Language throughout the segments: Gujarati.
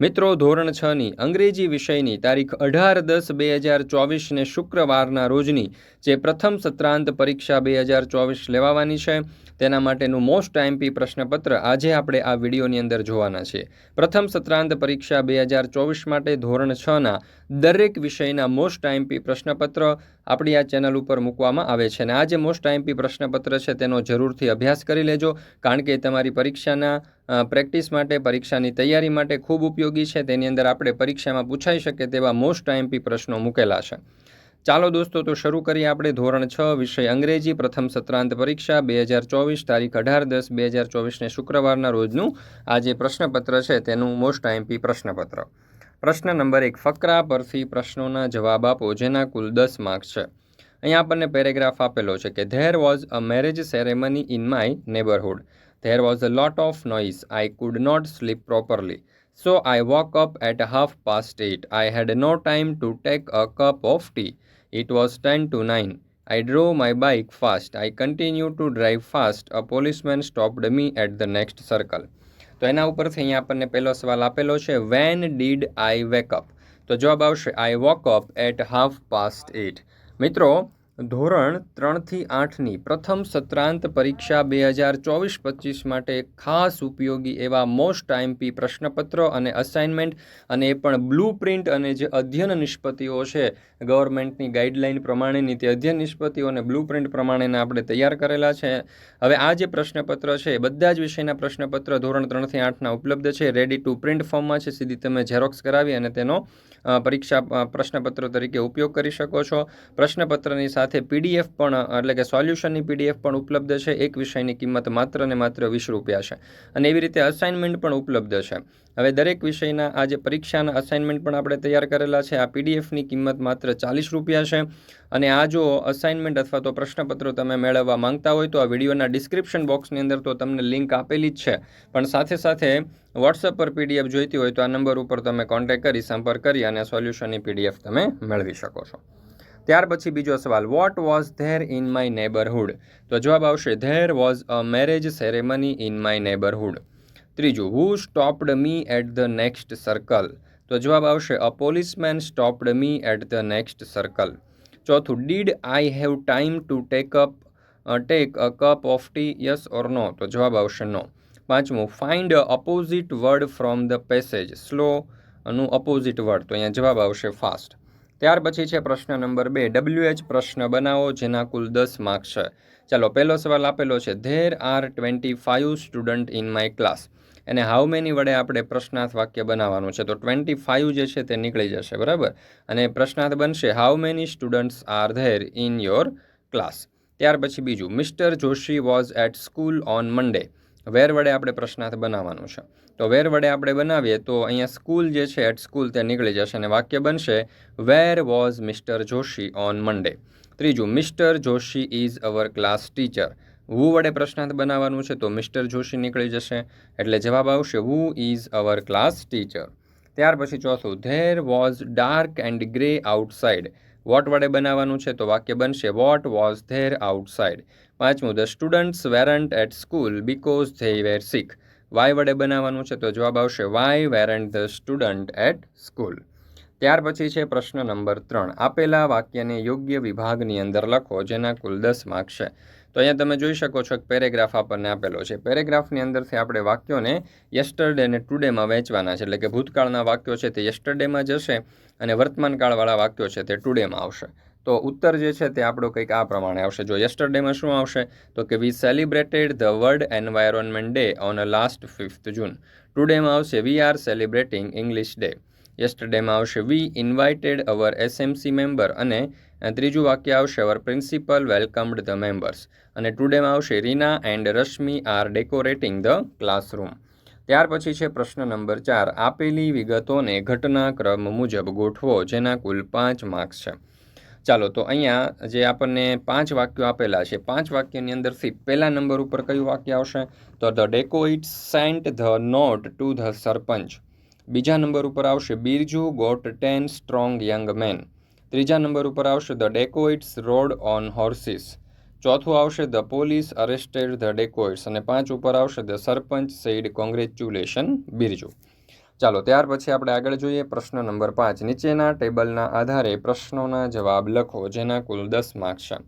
મિત્રો, ધોરણ છની અંગ્રેજી વિષયની તારીખ અઢાર દસ બે હજાર ચોવીસને શુક્રવારના રોજની જે પ્રથમ સત્રાંત પરીક્ષા બે હજાર ચોવીસ લેવાવાની છે, તેના માટેનું મોસ્ટ આઈમ્પી પ્રશ્નપત્ર આજે આપણે આ વિડીયોની અંદર જોવાના છે. પ્રથમ સત્રાંત પરીક્ષા બે હજાર ચોવીસ માટે ધોરણ છના દરેક વિષયના મોસ્ટ આઈમ્પી પ્રશ્નપત્ર આપણી આ ચેનલ ઉપર મૂકવામાં આવે છે. અને આ જે મોસ્ટ આઈમપી પ્રશ્નપત્ર છે, તેનો જરૂરથી અભ્યાસ કરી લેજો, કારણ કે તમારી પરીક્ષાના પ્રેક્ટિસ માટે, પરીક્ષાની તૈયારી માટે ખૂબ ઉપયોગી છે. તેની અંદર આપણે પરીક્ષામાં પૂછાઈ શકે તેવા મોસ્ટ આઈમ્પી પ્રશ્નો મૂકેલા છે. ચાલો દોસ્તો, તો શરૂ કરીએ આપણે ધોરણ છ વિષય અંગ્રેજી. પ્રથમ સત્રાંત પરીક્ષા, બે હજાર ચોવીસ, તારીખ અઢાર દસ, બે હજાર ચોવીસને શુક્રવારના રોજનું આ જે પ્રશ્નપત્ર છે, તેનું મોસ્ટ આઈમ્પી પ્રશ્નપત્ર. પ્રશ્ન નંબર એક, ફકરા પરથી પ્રશ્નોના જવાબ આપો, જેના કુલ દસ માર્ક્સ છે. અહીંયા આપણને પેરેગ્રાફ આપેલો છે કે there was a marriage ceremony in my neighbourhood there was a lot of noise. I could not sleep properly so I woke up at half past eight. I had no time to take a cup of tea It was ten to nine. I drove my bike fast. I continued to drive fast. A policeman stopped me at the next circle. તો એના ઉપરથી અહીંયા આપણને પહેલો સવાલ આપેલો છે વેન ડીડ આઈ વેકઅપ તો જવાબ આવશે I woke up at half past eight મિત્રો ધોરણ ત્રણથી આઠની પ્રથમ સત્રાંત પરીક્ષા બે હજાર ચોવીસ પચીસ માટે ખાસ ઉપયોગી એવા મોસ્ટ ટાઈમપી પ્રશ્નપત્રો અને અસાઇનમેન્ટ અને એ પણ બ્લુ પ્રિન્ટ અને જે અધ્યયન નિષ્પત્તિઓ છે, ગવર્મેન્ટની ગાઈડલાઇન પ્રમાણેની તે અધ્યયન નિષ્પત્તિઓ અને બ્લુ પ્રિન્ટ પ્રમાણેના આપણે તૈયાર કરેલા છે. હવે આ જે પ્રશ્નપત્ર છે બધા જ વિષયના પ્રશ્નપત્ર ધોરણ ત્રણથી આઠના ઉપલબ્ધ છે. રેડી ટુ પ્રિન્ટ ફોર્મમાં છે, સીધી તમે ઝેરોક્સ કરાવી અને તેનો પરીક્ષા પ્રશ્નપત્ર તરીકે ઉપયોગ કરી શકો છો. પ્રશ્નપત્રની સાથે સાથે પીડીએફ પણ, એટલે કે સોલ્યુશનની પીડીએફ પણ ઉપલબ્ધ છે. એક વિષયની કિંમત માત્ર ને માત્ર વીસ રૂપિયા છે. અને એવી રીતે અસાઇનમેન્ટ પણ ઉપલબ્ધ છે. હવે દરેક વિષયના આ જે પરીક્ષાના અસાઇનમેન્ટ પણ આપણે તૈયાર કરેલા છે, આ પીડીએફની કિંમત માત્ર ચાલીસ રૂપિયા છે. અને આ જો અસાઇનમેન્ટ અથવા તો પ્રશ્નપત્રો તમે મેળવવા માંગતા હોય તો આ વિડીયોના ડિસ્ક્રિપ્શન બોક્સની અંદર તો તમને લિંક આપેલી જ છે. પણ સાથે સાથે વોટ્સઅપ પર પીડીએફ જોઈતી હોય તો આ નંબર ઉપર તમે કોન્ટેક્ટ કરી, સંપર્ક કરી અને સોલ્યુશનની પીડીએફ તમે મેળવી શકો છો. ત્યાર પછી બીજો સવાલ what was there in my neighbourhood તો જવાબ આવશે there was a marriage ceremony in my neighbourhood ત્રીજું who stopped me at the next circle તો જવાબ આવશે a policeman stopped me at the next circle ચોથું did I have time to take up take a cup of tea yes or no તો જવાબ આવશે નો પાંચમું find opposite word from the passage slow નું અપોઝિટ વર્ડ તો અહીંયા જવાબ આવશે ફાસ્ટ ત્યાર પછી છે પ્રશ્ન નંબર બે. ડબલ્યુએચ પ્રશ્ન બનાવો જેના કુલ દસ માર્ક્સ છે. ચાલો, પહેલો સવાલ આપેલો છે. There are twenty five student in my class એને હાઉ મેની વડે આપણે પ્રશ્નાર્થ વાક્ય બનાવવાનું છે? તો ટ્વેન્ટી ફાઇવ જે છે તે નીકળી જશે, બરાબર? અને પ્રશ્નાર્થ બનશે how many students are there in your class ત્યાર પછી બીજું mister Joshi was at school on Monday where વડે આપણે પ્રશ્નાર્થ બનાવવાનું છે. તો વેર વડે આપણે બનાવીએ તો અહીંયા સ્કૂલ જે છે એટ સ્કૂલ તે નીકળી જશે અને વાક્ય બનશે where was mister Joshi on Monday ત્રીજું mister Joshi is our class teacher who વડે પ્રશ્નાર્થ બનાવવાનું છે તો મિસ્ટર જોશી નીકળી જશે. એટલે જવાબ આવશે who is our class teacher ત્યાર પછી ચોથું there was dark and grey outside what વડે બનાવવાનું છે તો વાક્ય બનશે વોટ વોઝ ધેર આઉટસાઇડ પાંચમું the students weren't at school because they were sick why વડે બનાવવાનું છે તો જવાબ આવશે why weren't the student at school ત્યાર પછી છે પ્રશ્ન નંબર ત્રણ, આપેલા વાક્યને યોગ્ય વિભાગની અંદર લખો, જેના કુલ દસ માર્ક છે. તો અહીંયા તમે જોઈ શકો છો કે પેરેગ્રાફ આપણને આપેલો છે. પેરેગ્રાફની અંદરથી આપણે વાક્યોને યસ્ટરડે અને ટુડેમાં વહેંચવાના છે. એટલે કે ભૂતકાળના વાક્યો છે તે યસ્ટરડેમાં જશે અને વર્તમાનકાળવાળા વાક્યો છે તે ટુડેમાં આવશે. તો ઉત્તર જે છે તે આપણો કંઈક આ પ્રમાણે આવશે. જો યસ્ટરડેમાં શું આવશે? તો કે we celebrated the world environment day on a last fifth June ટુડેમાં આવશે we are celebrating English day યસ્ટરડેમાં આવશે we invited our SMC member અને ત્રીજું વાક્ય આવશે our principal welcomed the members અને ટુડેમાં આવશે Reena and Rashmi are decorating the classroom ત્યાર પછી છે પ્રશ્ન નંબર ચાર, આપેલી વિગતોને ઘટનાક્રમ મુજબ ગોઠવો, જેના કુલ પાંચ માર્ક્સ છે. ચાલો, તો અહીંયા જે આપણને પાંચ વાક્યો આપેલા છે, પાંચ વાક્યની અંદરથી પહેલા નંબર ઉપર કયું વાક્ય આવશે? તો the dacoit sent the note to the sarpanch બીજા નંબર ઉપર આવશે Birju got ten strong young men ત્રીજા નંબર ઉપર આવશે the dacoits rode on horses. ચોથું આવશે the police arrested the dacoits અને પાંચ ઉપર આવશે the sarpanch said congratulation Birju. ચાલો, ત્યાર પછી આપણે આગળ જોઈએ પ્રશ્ન નંબર પાંચ. નીચેના ટેબલના આધારે પ્રશ્નોના જવાબ લખો, જેના કુલ દસ માર્ક્સ છે.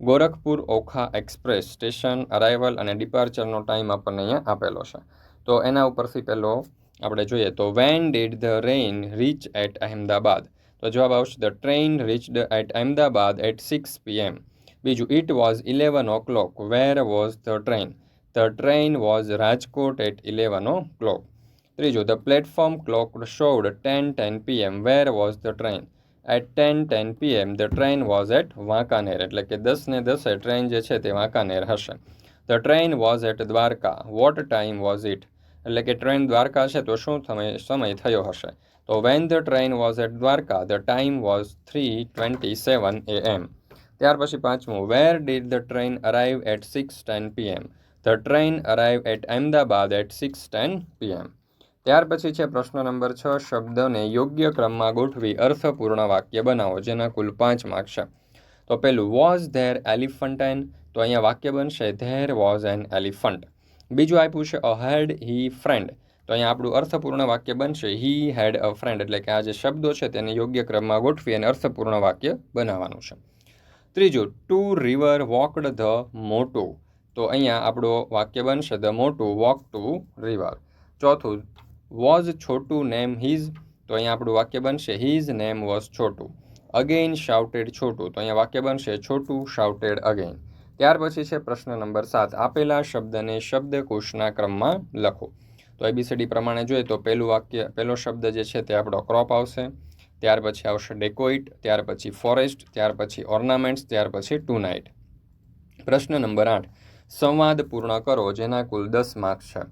Gorakhpur Okha express station arrival અને ડિપાર્ચરનો ટાઈમ આપણને અહીંયા આપેલો છે. તો એના ઉપરથી પહેલો આપણે જોઈએ તો, when did the rain reach at Ahmedabad? તો જવાબ આવશે the train reached at Ahmedabad at six PM બીજું it was eleven o'clock where was the train the train was Rajkot at eleven o'clock ત્રીજું the platform clock showed ten ten PM where was the train at ten ten PM the train was at Wankaner એટલે કે દસ ને દસે ટ્રેન જે છે તે વાંકાનેર હશે. The train was at Dwarka what time was it એટલે કે ટ્રેન દ્વારકા છે, તો શું સમય થયો હશે? તો when the train was at Dwarka the time was three twenty seven A M ત્યાર પછી પાંચમું where did the train arrive at six ten PM the train arrive at Ahmedabad at six ten PM ત્યાર પછી છે પ્રશ્ન નંબર છ, શબ્દને યોગ્ય ક્રમમાં ગોઠવી અર્થપૂર્ણ વાક્ય બનાવો, જેના કુલ પાંચ માર્ક છે. તો પેલું વોઝ ધેર એલિફન્ટાઇન તો અહીંયા વાક્ય બનશે ધેર વોઝ એન એલિફન્ટ બીજું આપ્યું છે અ હેડ હી ફ્રેન્ડ તો અહીંયા આપણું અર્થપૂર્ણ વાક્ય બનશે હી હેડ અ ફ્રેન્ડ એટલે કે આ જે શબ્દો છે, તેને યોગ્ય ક્રમમાં ગોઠવી અને અર્થપૂર્ણ વાક્ય બનાવવાનું છે. ત્રીજું ટુ રિવર વોકડ ધ મોટું તો અહીંયા આપણું વાક્ય બનશે the Motu walk to river ચોથું વોઝ છોટું નેમ હિઝ તો અહીંયા આપણું વાક્ય બનશે his name was Chhotu again shouted Chhotu તો અહીંયા વાક્ય બનશે છોટું શાઉટેડ અગેઇન ત્યાર પછી છે પ્રશ્ન નંબર સાત. આપેલા શબ્દને શબ્દકોશના ક્રમમાં લખો. તો એબીસીડી પ્રમાણે જોઈએ તો પહેલું વાક્ય, પહેલો શબ્દ જે છે તે આપણો ક્રોપ આવશે. ત્યાર પછી આવશે ડેકોઇટ ત્યાર પછી ફોરેસ્ટ ત્યાર પછી ઓર્નામેન્ટ્સ ત્યાર પછી ટુ નાઇટ પ્રશ્ન નંબર આઠ. સંવાદ પૂર્ણ કરો, જેના કુલ દસ માર્ક્સ છે.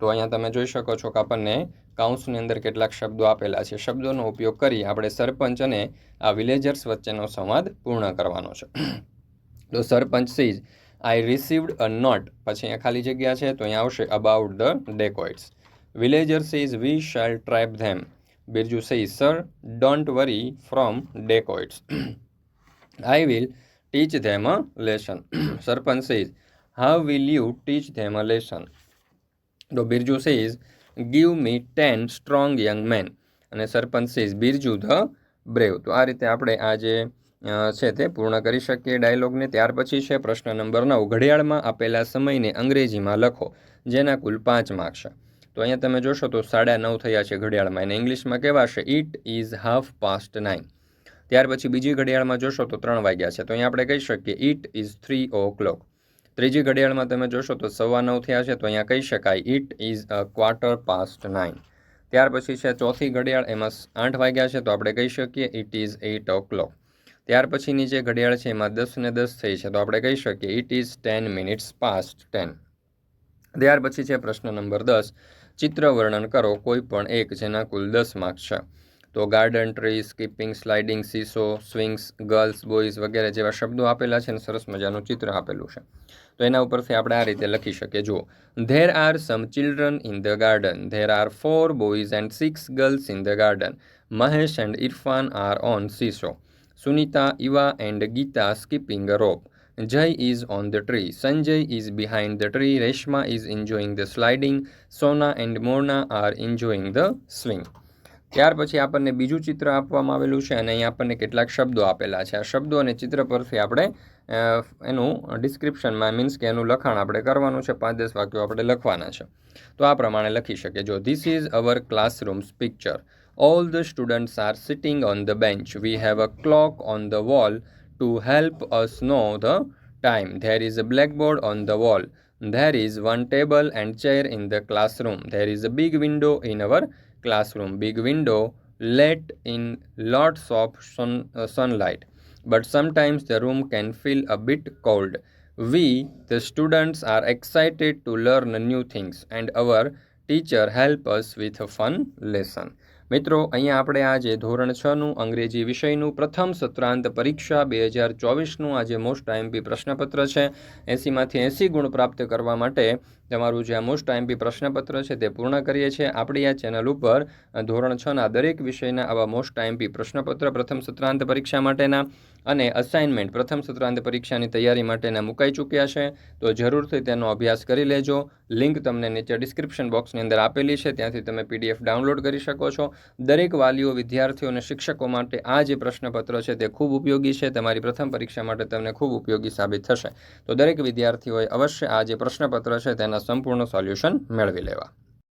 તો અહીંયા તમે જોઈ શકો છો કે આપણને કાઉન્સની અંદર કેટલાક શબ્દો આપેલા છે. શબ્દોનો ઉપયોગ કરી આપણે સરપંચ અને આ વિલેજર્સ વચ્ચેનો સંવાદ પૂર્ણ કરવાનો છે. તો sarpanch says I received a note પછી અહીંયા ખાલી જગ્યા છે, તો અહીંયા આવશે about the dacoits villager says we shall trap them Birju says sir don't worry from dacoits I will teach them a lesson sarpanch says how will you teach them a lesson તો Birju says give me ten strong young men અને sarpanch says Birju the brave તો આ રીતે આપણે આ જે છે તે પૂર્ણ કરી શકીએ ડાયલોગને. ત્યાર પછી છે પ્રશ્ન નંબર નવ. ઘડિયાળમાં આપેલા સમયને અંગ્રેજીમાં લખો, જેના કુલ પાંચ માર્ક છે. તો અહીંયા તમે જોશો તો સાડા નવ થયા છે ઘડિયાળમાં. એને ઇંગ્લિશમાં કહેવાશે it is half past nine ત્યાર પછી બીજી ઘડિયાળમાં જોશો તો ત્રણ વાગ્યા છે. તો અહીંયા આપણે કહી શકીએ it is three o'clock ત્રીજી ઘડિયાળમાં તમે જોશો તો સવા નવ થયા છે તો અહીંયા કહી શકાય it is a quarter past nine ત્યાર પછી છે ચોથી ઘડિયાળ, એમાં આઠ વાગ્યા છે તો આપણે કહી શકીએ it is eight o'clock ત્યાર પછીની જે ઘડિયાળ છે એમાં દસ ને દસ થઈ છે, તો આપણે કહી શકીએ it is ten minutes past ten ત્યાર પછી છે પ્રશ્ન નંબર દસ. ચિત્ર વર્ણન કરો કોઈ પણ એક જેના કુલ દસ માર્ક્સ છે. તો garden tree skipping sliding seesaw swings girls boys વગેરે જેવા શબ્દો આપેલા છે અને સરસ મજાનું ચિત્ર આપેલું છે. તો એના ઉપરથી આપણે આ રીતે લખી શકીએ. જુઓ. There are some children in the garden there are four boys and six girls in the garden Mahesh and Irfan are on seesaw Sunita, Eva, and Geeta skipping a rope. Jai is on the tree. Sanjay is behind the tree. Reshma is enjoying the sliding. Sona and Mona are enjoying the swing. ત્યાર પછી આપણને બીજું ચિત્ર આપવામાં આવેલું છે અને અહીં આપણને કેટલાક શબ્દો આપેલા છે આ શબ્દો અને ચિત્ર પરથી આપણે એનું ડિસ્ક્રિપ્શનમાં મીન્સ કે એનું લખાણ આપણે કરવાનું છે પાંચ દસ વાક્યો આપણે લખવાના છે તો આ પ્રમાણે લખી શકીએ જો this is our classrooms picture All the students are sitting on the bench. We have a clock on the wall to help us know the time. There is a blackboard on the wall. There is one table and chair in the classroom. There is a big window in our classroom. Big window let in lots of sun, uh, sunlight. But sometimes the room can feel a bit cold. We, the students, are excited to learn new things, and our teacher help us with a fun lesson. મિત્રો, અહીંયા આપણે આજે ધોરણ છનું અંગ્રેજી વિષયનું પ્રથમ સત્રાંત પરીક્ષા બે હજાર ચોવીસનું આજે મોસ્ટ આઈએમપી પ્રશ્નપત્ર છે. એંસીમાંથી એંસી ગુણ પ્રાપ્ત કરવા માટે તમારું જે મોસ્ટ આઈએમપી પ્રશ્નપત્ર છે તે પૂર્ણ કરીએ છીએ. આપણી આ ચેનલ ઉપર ધોરણ છના દરેક વિષયના આવા મોસ્ટ આઈએમપી પ્રશ્નપત્ર પ્રથમ સત્રાંત પરીક્ષા માટેના અને અસાઇનમેન્ટ પ્રથમ સત્રાંત પરીક્ષાની તૈયારી માટેના મુકાઈ ચૂક્યા છે. તો જરૂરથી તેનો અભ્યાસ કરી લેજો. લિંક તમને નીચે ડિસ્ક્રિપ્શન બોક્સની અંદર આપેલી છે. ત્યાંથી તમે પીડીએફ ડાઉનલોડ કરી શકો છો. દરેક વાલીઓ, વિદ્યાર્થીઓ અને શિક્ષકો માટે આ જે પ્રશ્નપત્ર છે તે ખૂબ ઉપયોગી છે. તમારી પ્રથમ પરીક્ષા માટે તમને ખૂબ ઉપયોગી સાબિત થશે. તો દરેક વિદ્યાર્થીઓએ અવશ્ય આ જે પ્રશ્નપત્ર છે તેના સંપૂર્ણ સોલ્યુશન મેળવી લેવા.